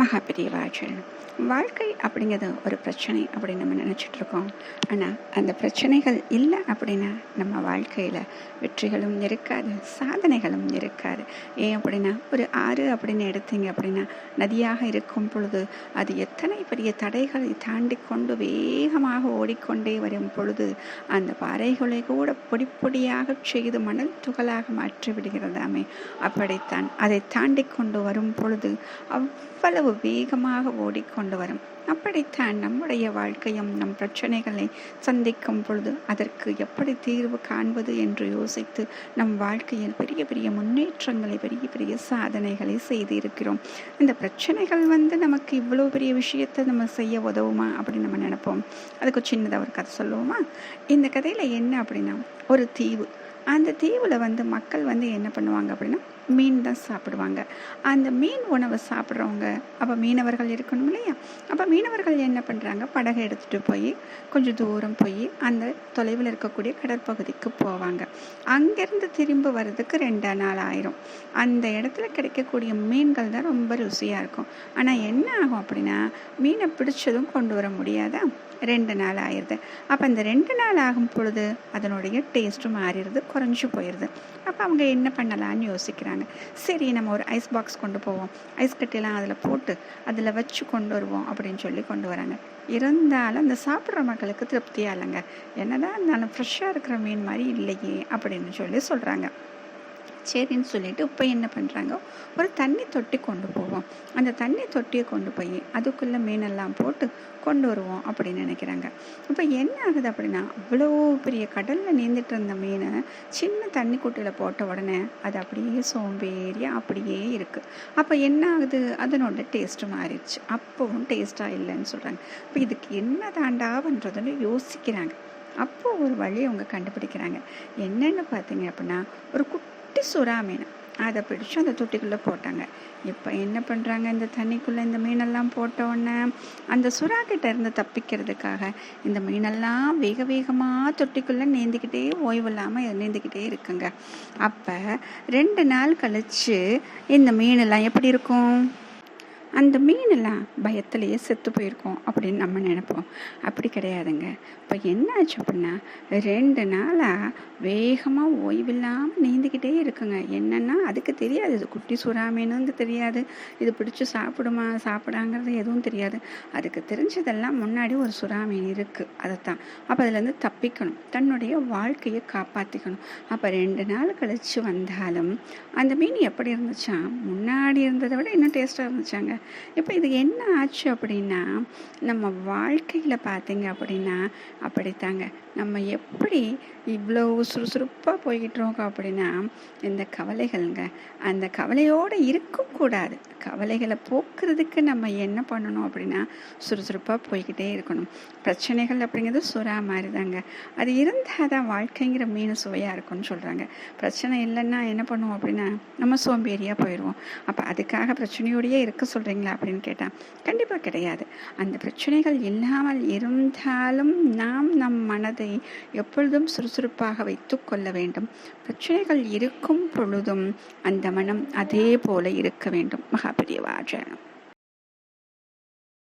மகா பெரியவாச்சல் வாழ்க்கை அப்படிங்கிறது ஒரு பிரச்சனை அப்படின்னு நம்ம நினச்சிட்டு இருக்கோம் ஆனால் அந்த பிரச்சனைகள் இல்லை அப்படின்னா நம்ம வாழ்க்கையில் வெற்றிகளும் இருக்காது சாதனைகளும் இருக்காது. ஏன் அப்படின்னா ஒரு ஆறு அப்படின்னு எடுத்தீங்க அப்படின்னா நதியாக இருக்கும் பொழுது அது எத்தனை பெரிய தடைகளை தாண்டி கொண்டு வேகமாக ஓடிக்கொண்டே வரும் பொழுது அந்த பாறைகளை கூட பொடி பொடியாக செய்து மணல் துகளாக மாற்றி விடுகிறதாமே. அப்படித்தான் அதை தாண்டி கொண்டு வரும் பொழுது அவ்வளவு வேகமாக ஓடிக்கொண்டு வரும். அப்படித்தான் நம்முடைய வாழ்க்கையும் நம் பிரச்சனைகளை சந்திக்கும் பொழுது அதற்கு எப்படி தீர்வு காண்பது என்று யோசித்து நம் வாழ்க்கையில் பெரிய பெரிய முன்னேற்றங்களை பெரிய பெரிய சாதனைகளை செய்து இருக்கிறோம் இந்த பிரச்சனைகள் வந்து நமக்கு இவ்வளோ பெரிய விஷயத்தை நம்ம செய்ய உதவுமா அப்படின்னு நம்ம நினைப்போம். அதுக்கு சின்னதாக ஒரு கதை சொல்லுவோமா? இந்த கதையில் என்ன அப்படின்னா ஒரு தீவு. அந்த தீவில் வந்து மக்கள் வந்து என்ன பண்ணுவாங்க அப்படின்னா மீன் தான் சாப்பிடுவாங்க. அந்த மீன் உணவை சாப்பிட்றவங்க அப்போ மீனவர்கள் இருக்கணும் இல்லையா? அப்போ மீனவர்கள் என்ன பண்ணுறாங்க படகை எடுத்துகிட்டு போய் கொஞ்சம் தூரம் போய் அந்த தொலைவில் இருக்கக்கூடிய கடற்பகுதிக்கு போவாங்க. அங்கேருந்து திரும்ப வர்றதுக்கு ரெண்டு நாள் ஆயிரும். அந்த இடத்துல கிடைக்கக்கூடிய மீன்கள் தான் ரொம்ப ருசியாக இருக்கும். ஆனால் என்ன ஆகும் அப்படின்னா மீனை பிடிச்சதும் கொண்டு வர முடியாதா? ரெண்டு நாள் ஆயிடுது அப்போ அந்த ரெண்டு நாள் ஆகும் பொழுது அதனுடைய டேஸ்ட்டும் மாறிடுது. குறைஞ்சி போயிடுது அப்போ அவங்க என்ன பண்ணலான்னு யோசிக்கிறாங்க. சரி நம்ம ஒரு ஐஸ் பாக்ஸ் கொண்டு போவோம். ஐஸ் கட்டிலாம் அதில் போட்டு அதில் வச்சு கொண்டு வருவோம் அப்படின்னு சொல்லி கொண்டு வராங்க. இருந்தாலும் அந்த சாப்பிட்ற மக்களுக்கு திருப்தியாக இல்லைங்க. என்னதான் இருந்தாலும் ஃப்ரெஷ்ஷாக இருக்கிற மீன் மாதிரி இல்லையே அப்படின்னு சொல்லி சொல்கிறாங்க சரின்னு சொல்லிட்டு இப்போ என்ன பண்ணுறாங்க ஒரு தண்ணி தொட்டி கொண்டு போவோம். அந்த தண்ணி தொட்டியை கொண்டு போய் அதுக்குள்ளே மீனெல்லாம் போட்டு கொண்டு வருவோம் அப்படின்னு நினைக்கிறாங்க. இப்போ என்ன ஆகுது அப்படின்னா அவ்வளோ பெரிய கடலில் நீந்துட்டு இருந்த மீனை சின்ன தண்ணி குட்டையில் போட்ட உடனே அது அப்படியே சோம்பேறியாக அப்படியே இருக்குது அப்போ என்ன ஆகுது? அதனோட டேஸ்ட்டு மாறிடுச்சு. அப்போவும் டேஸ்ட்டாக இல்லைன்னு சொல்கிறாங்க இப்போ இதுக்கு என்ன தாண்டா பண்ணுறதுன்னு யோசிக்கிறாங்க. அப்போ ஒரு வழி அவங்க கண்டுபிடிக்கிறாங்க. என்னென்னு பார்த்தீங்க அப்படின்னா ஒரு குட்டி சுறா மீன் அதை பிடிச்சி அந்த தொட்டிக்குள்ளே போட்டாங்க. இப்போ என்ன பண்ணுறாங்க இந்த தண்ணிக்குள்ளே இந்த மீனெல்லாம் போட்டோடனே அந்த சுறா கிட்ட இருந்து தப்பிக்கிறதுக்காக இந்த மீனெல்லாம் வேக வேகமாக தொட்டிக்குள்ளே நீந்திக்கிட்டே ஓய்வு இல்லாமல் நீந்திக்கிட்டே இருக்குங்க. அப்போ ரெண்டு நாள் கழித்து இந்த மீனெல்லாம் எப்படி இருக்கும்? அந்த மீனெல்லாம் பயத்திலேயே செத்து போயிருக்கோம் அப்படின்னு நம்ம நினைப்போம். அப்படி கிடையாதுங்க. இப்போ என்ன ஆச்சு அப்படின்னா ரெண்டு நாளாக வேகமாக ஓய்வில்லாமல் நீந்திக்கிட்டே இருக்குங்க. என்னென்னா அதுக்கு தெரியாது. இது குட்டி சுறா மீனுங்க தெரியாது. இது பிடிச்சி சாப்பிடுமா சாப்பிடாங்கிறது எதுவும் தெரியாது. அதுக்கு தெரிஞ்சதெல்லாம் முன்னாடி ஒரு சுறா மீன் இருக்குது அதைத்தான். அப்போ அதுலேருந்து தப்பிக்கணும். தன்னுடைய வாழ்க்கையை காப்பாற்றிக்கணும் அப்போ ரெண்டு நாள் கழித்து வந்தாலும் அந்த மீன் எப்படி இருந்துச்சா முன்னாடி இருந்ததை விட இன்னும் டேஸ்ட்டாக இருந்துச்சாங்க. இப்போ இது என்ன ஆச்சு அப்படின்னா நம்ம வாழ்க்கையில் பார்த்தீங்க அப்படின்னா அப்படித்தாங்க. நம்ம எப்படி இவ்வளோ சுறுசுறுப்பாக போய்கிட்டு இருக்கோம் அப்படின்னா இந்த கவலைகள்ங்க. அந்த கவலையோடு இருக்கக்கூடாது. கவலைகளை போக்குறதுக்கு நம்ம என்ன பண்ணணும் அப்படின்னா சுறுசுறுப்பாக போய்கிட்டே இருக்கணும். பிரச்சனைகள் அப்படிங்கிறது சுறா மாதிரி தாங்க அது இருந்தால் தான் வாழ்க்கைங்கிற மீன் சுவையாக இருக்கும்னு சொல்கிறாங்க பிரச்சனை இல்லைன்னா என்ன பண்ணுவோம் அப்படின்னா நம்ம சோம்பேறியாக போயிடுவோம் அப்போ அதுக்காக பிரச்சனையோடையே இருக்க சொல்கிறீங்களா அப்படின்னு கேட்டால் கண்டிப்பாக கிடையாது. அந்த பிரச்சனைகள் இல்லாமல் இருந்தாலும் நாம் நம் மனதை எப்பொழுதும் சுறுசுறுப்பாக வைத்து கொள்ள வேண்டும். பிரச்சனைகள் இருக்கும் பொழுதும் அந்த மனம் அதே போல இருக்க வேண்டும். 不的，话真